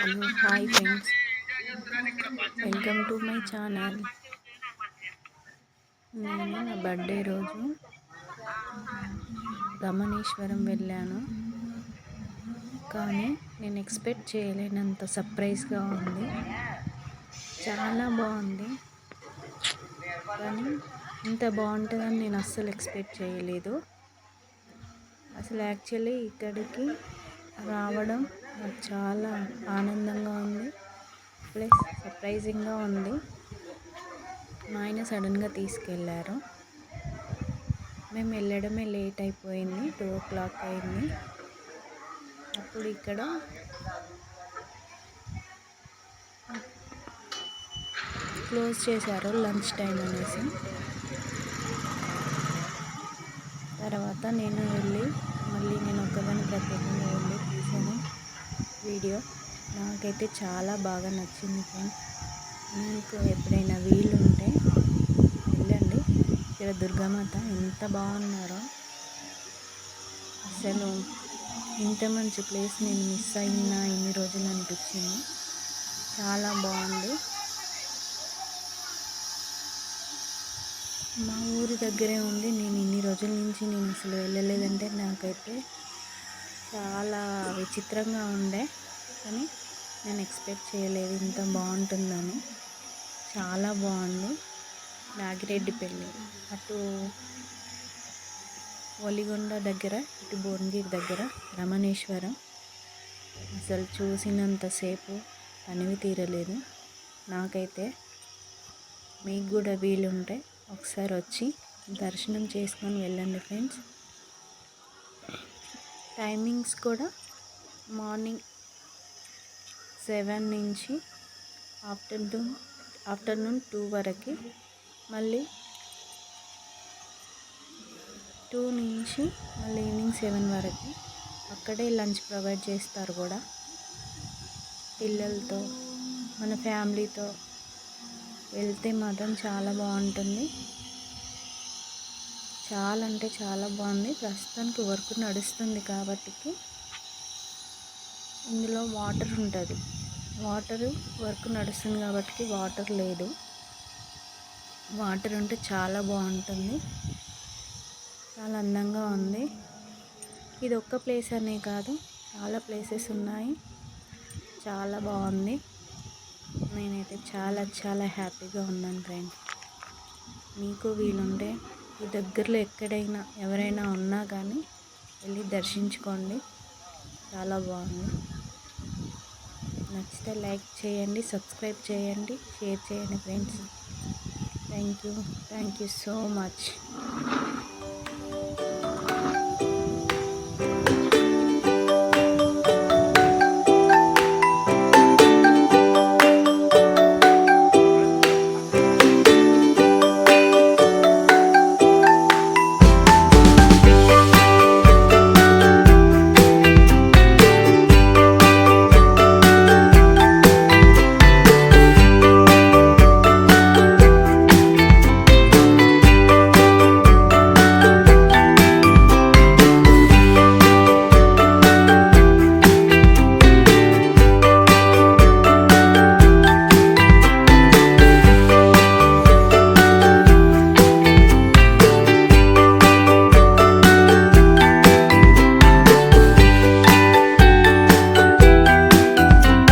Hello hi friends. Welcome to my channel. నేను నా birthday రోజు రమణేశ్వరం వెళ్ళాను. కానీ నేను ఎక్స్పెక్ట్ చేయలేనంత సర్ప్రైజ్గా ఉంది. చాలా బాగుంది. కానీ ఇంత బాగుంటుందని నేను అస్సలు ఎక్స్పెక్ట్ చేయలేదు. అసలు యాక్చువల్లీ ఇక్కడికి రావడం నాకు చాలా ఆనందంగా ఉంది. ప్లస్ సర్ప్రైజింగ్గా ఉంది. మా ఆయన సడన్గా తీసుకెళ్ళారు మేము వెళ్ళడమే లేట్ అయిపోయింది. టూ ఓ క్లాక్ అయింది. అప్పుడు ఇక్కడ క్లోజ్ చేశారు లంచ్ టైం అనేసి. తర్వాత నేను వెళ్ళి మళ్ళీ నేను ఒక్కదాన్ని ప్రత్యేకంగా వెళ్ళి తీసాను వీడియో. నాకైతే చాలా బాగా నచ్చింది ఫ్రెండ్స్. మీకు ఎప్పుడైనా వీలు ఉంటే వెళ్ళండి. ఇక్కడ దుర్గామాత ఎంత బాగున్నారో. అసలు ఇంత మంచి ప్లేస్ నేను మిస్ అయినా ఇన్ని రోజులు అనిపించింది. చాలా బాగుంది. మా ఊరి దగ్గరే ఉంది. నేను ఇన్ని రోజుల నుంచి నేను అసలు వెళ్ళలేదంటే నాకైతే చాలా విచిత్రంగా ఉండే కానీ నేను ఎక్స్పెక్ట్ చేయలేదు ఇంత బాగుంటుందని. చాలా బాగుంది. నాగిరెడ్డి పెళ్ళి. అటు ఒలిగొండ దగ్గర ఇటు భువనగిరి దగ్గర రమణేశ్వరం. అసలు చూసినంతసేపు పనివి తీరలేదు. నాకైతే మీకు కూడా వీలుంటే ఒకసారి వచ్చి దర్శనం చేసుకొని వెళ్ళండి ఫ్రెండ్స్. టైమింగ్స్ కూడా మార్నింగ్ సెవెన్ నుంచి ఆఫ్టర్నూన్ ఆఫ్టర్నూన్ టూ వరకు. మళ్ళీ టూ నుంచి మళ్ళీ ఈవినింగ్ సెవెన్ వరకు. అక్కడే లంచ్ ప్రొవైడ్ చేస్తారు కూడా. పిల్లలతో మన ఫ్యామిలీతో వెళ్తే మాత్రం చాలా బాగుంటుంది. చాలా అంటే చాలా బాగుంది. ప్రస్తుతానికి వర్క్ నడుస్తుంది కాబట్టి ఇందులో వాటర్ ఉంటుంది. వాటర్ వర్క్ నడుస్తుంది కాబట్టి వాటర్ లేదు. వాటర్ ఉంటే చాలా బాగుంటుంది. చాలా అందంగా ఉంది. ఇది ఒక్క ప్లేస్ అనే కాదు చాలా ప్లేసెస్ ఉన్నాయి. చాలా బాగుంది. నేనైతే చాలా చాలా హ్యాపీగా ఉన్నాను ఫ్రెండ్ మీకు వీలుంటే ఈ దగ్గరలో ఎక్కడైనా ఎవరైనా ఉన్నా కానీ వెళ్ళి దర్శించుకోండి. చాలా బాగుంది. నచ్చితే లైక్ చేయండి సబ్స్క్రైబ్ చేయండి షేర్ చేయండి friends. Thank you. Thank you so much.